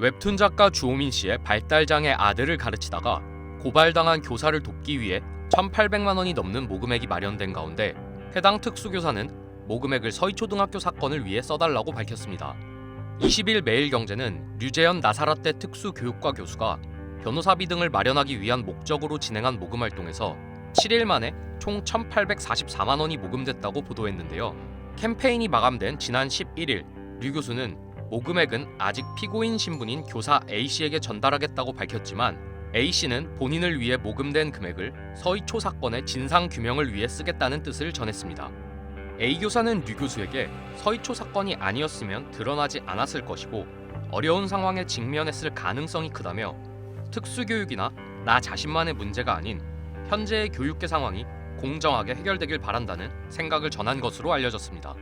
웹툰 작가 주호민 씨의 발달장애 아들을 가르치다가 고발당한 교사를 돕기 위해 1,800만 원이 넘는 모금액이 마련된 가운데 해당 특수교사는 모금액을 서희초등학교 사건을 위해 써달라고 밝혔습니다. 20일 매일경제는 류재현 나사라떼 특수교육과 교수가 변호사비 등을 마련하기 위한 목적으로 진행한 모금 활동에서 7일 만에 총 1,844만 원이 모금됐다고 보도했는데요. 캠페인이 마감된 지난 11일 류 교수는 모금액은 아직 피고인 신분인 교사 A 씨에게 전달하겠다고 밝혔지만 A 씨는 본인을 위해 모금된 금액을 서희초 사건의 진상 규명을 위해 쓰겠다는 뜻을 전했습니다. A 교사는 류 교수에게 서희초 사건이 아니었으면 드러나지 않았을 것이고 어려운 상황에 직면했을 가능성이 크다며 특수교육이나 나 자신만의 문제가 아닌 현재의 교육계 상황이 공정하게 해결되길 바란다는 생각을 전한 것으로 알려졌습니다.